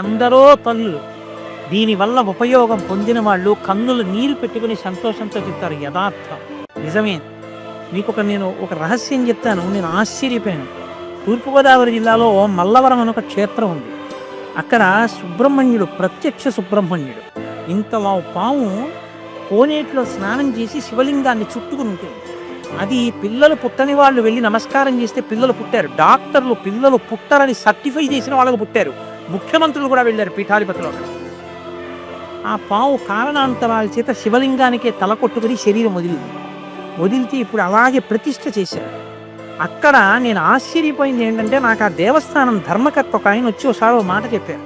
ఎందరో తల్లులు దీనివల్ల ఉపయోగం పొందిన వాళ్ళు కన్నులు నీరు పెట్టుకుని సంతోషంతో చెప్తారు యథార్థం. నిజమే. మీకు ఒక నేను ఒక రహస్యం చెప్తాను నేను ఆశ్చర్యపోయాను. తూర్పుగోదావరి జిల్లాలో మల్లవరం అని ఒక క్షేత్రం ఉంది. అక్కడ సుబ్రహ్మణ్యుడు ప్రత్యక్ష సుబ్రహ్మణ్యుడు. ఇంత పాము కోనేటిలో స్నానం చేసి శివలింగాన్ని చుట్టుకుని ఉంటుంది. అది పిల్లలు పుట్టని వాళ్ళు వెళ్ళి నమస్కారం చేస్తే పిల్లలు పుట్టారు. డాక్టర్లు పిల్లలు పుట్టరని సర్టిఫై చేసిన వాళ్ళకు పుట్టారు. ముఖ్యమంత్రులు కూడా వెళ్ళారు పీఠాధిపతిలో ఆ పావు కారణాంతరాల చేత శివలింగానికే తల కొట్టుకుని శరీరం వదిలింది. వదిలితే ఇప్పుడు అలాగే ప్రతిష్ఠ చేశారు. అక్కడ నేను ఆశ్చర్యపోయింది ఏంటంటే నాకు ఆ దేవస్థానం ధర్మకర్త ఒక ఆయన వచ్చి ఒకసారి ఒక మాట చెప్పారు.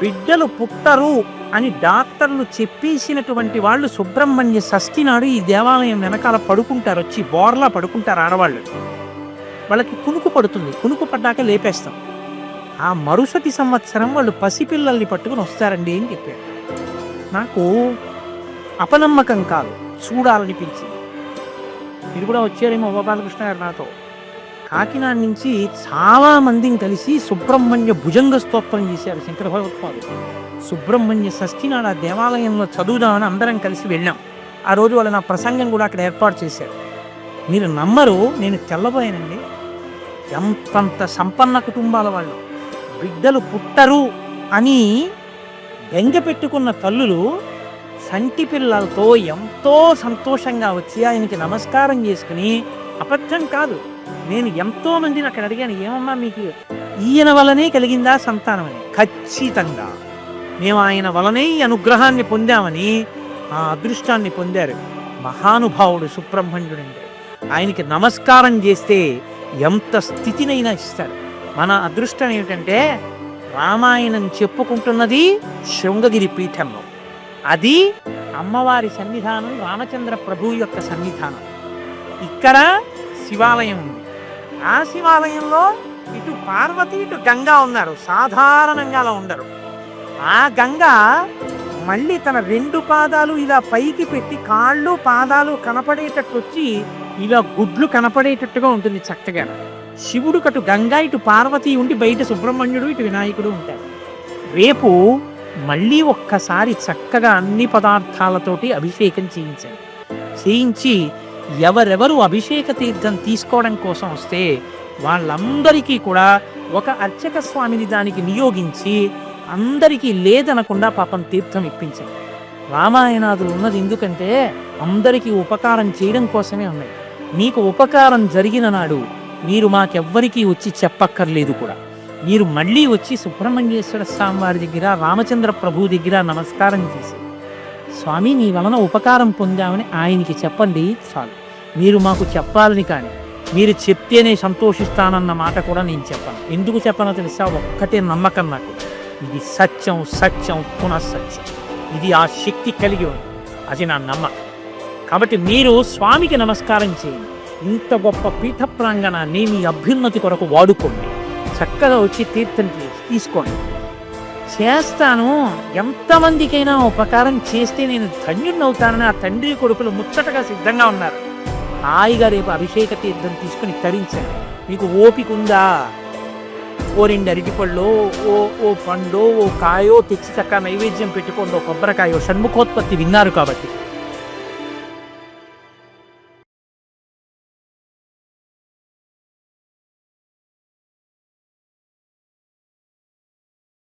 బిడ్డలు పుట్టరు అని డాక్టర్లు చెప్పేసినటువంటి వాళ్ళు సుబ్రహ్మణ్య షష్ఠి నాడు ఈ దేవాలయం వెనకాల పడుకుంటారు వచ్చి బోర్లా పడుకుంటారు ఆడవాళ్ళు. వాళ్ళకి కునుకు పడుతుంది. కునుకు పడ్డాక లేపేస్తాం. ఆ మరుసటి సంవత్సరం వాళ్ళు పసిపిల్లల్ని పట్టుకుని వస్తారండి అని చెప్పారు. నాకు అపనమ్మకం కాదు చూడాలనిపించింది. మీరు కూడా వచ్చారేమో గోపాలకృష్ణ గారు నాతో. కాకినాడ నుంచి చాలా మందిని కలిసి సుబ్రహ్మణ్య భుజంగ స్తోత్రం చేశారు శంకర భగవత్పాదు సుబ్రహ్మణ్య షష్ఠి నాడు ఆ దేవాలయంలో చదువుదామని అందరం కలిసి వెళ్ళాం. ఆ రోజు వాళ్ళు నా ప్రసంగం కూడా అక్కడ ఏర్పాటు చేశారు. మీరు నమ్మరు నేను తెల్లబోయానండి. ఎంతంత సంపన్న కుటుంబాల వాళ్ళు. బిడ్డలు పుట్టరు అని బెంగ పెట్టుకున్న తల్లులు సంటి పిల్లలతో ఎంతో సంతోషంగా వచ్చి ఆయనకి నమస్కారం చేసుకుని అబద్ధం కాదు. నేను ఎంతో మందిని అక్కడ అడిగాను ఏమమ్మా మీకు ఈయన వలనే కలిగిందా సంతానం అని? ఖచ్చితంగా. మేము ఆయన వలనే ఈ అనుగ్రహాన్ని పొందామని ఆ అదృష్టాన్ని పొందారు. మహానుభావుడు సుబ్రహ్మణ్యుడు అంటే ఆయనకి నమస్కారం చేస్తే ఎంత స్థితినైనా ఇస్తాడు మన అదృష్టం ఏమిటంటే రామాయణం చెప్పుకుంటున్నది శృంగగిరి పీఠంలో. అది అమ్మవారి సన్నిధానం రామచంద్ర ప్రభు యొక్క సన్నిధానం. ఇక్కడ శివాలయం ఉంది. ఆ శివాలయంలో ఇటు పార్వతి ఇటు గంగా ఉన్నారు. సాధారణంగా అలా ఉండరు. ఆ గంగ మళ్ళీ తన రెండు పాదాలు ఇలా పైకి పెట్టి కాళ్ళు పాదాలు కనపడేటట్టు వచ్చి ఇలా గుడ్లు కనపడేటట్టుగా ఉంటుంది చక్కగా. శివుడు కటు గంగా ఇటు పార్వతి ఉండి బయట సుబ్రహ్మణ్యుడు ఇటు వినాయకుడు ఉంటారు రేపు మళ్ళీ ఒక్కసారి చక్కగా అన్ని పదార్థాలతోటి అభిషేకం చేయించారు చేయించి ఎవరెవరు అభిషేక తీర్థం తీసుకోవడం కోసం వస్తే వాళ్ళందరికీ కూడా ఒక అర్చక స్వామిని దానికి నియోగించి అందరికీ లేదనకుండా పాపం తీర్థం ఇప్పించారు రామాయణాదులు ఉన్నది ఎందుకంటే అందరికీ ఉపకారం చేయడం కోసమే ఉన్నాయి. మీకు ఉపకారం జరిగిన నాడు మీరు మాకెవ్వరికీ వచ్చి చెప్పక్కర్లేదు కూడా. మీరు మళ్ళీ వచ్చి సుబ్రహ్మణ్యేశ్వర స్వామి వారి దగ్గర రామచంద్ర ప్రభు దగ్గర నమస్కారం చేసి స్వామి నీ వలన ఉపకారం పొందామని ఆయనకి చెప్పండి చాలు మీరు మాకు చెప్పాలని కానీ మీరు చెప్తేనే సంతోషిస్తానన్న మాట కూడా నేను చెప్పను. ఎందుకు చెప్పనో తెలుసా? ఒక్కటే నమ్మకం నాకు. ఇది సత్యం సత్యం పునఃసత్యం. ఇది ఆ శక్తి కలిగి ఉంది. అది నా నమ్మకం. కాబట్టి మీరు స్వామికి నమస్కారం చేయండి. ఇంత గొప్ప పీఠ ప్రాంగణాన్ని మీ అభ్యున్నతి కొరకు వాడుకోండి. చక్కగా వచ్చి తీర్థం చేసి తీసుకోండి. చేస్తాను. ఎంతమందికైనా ఉపకారం చేస్తే నేను ధన్యుణ్ణవుతానని ఆ తండ్రి కొడుకులు ముచ్చటగా సిద్ధంగా ఉన్నారు. హాయిగా రేపు అభిషేక తీర్థం తీసుకుని తరించండి. మీకు ఓపిక ఉందా? ఓ రెండు అరటిపళ్ళు ఓ ఓ పండు ఓ కాయో తెచ్చి చక్క నైవేద్యం పెట్టుకోండి. ఓ కొబ్బరికాయో షణ్ముఖోత్పత్తి విన్నారు కాబట్టి.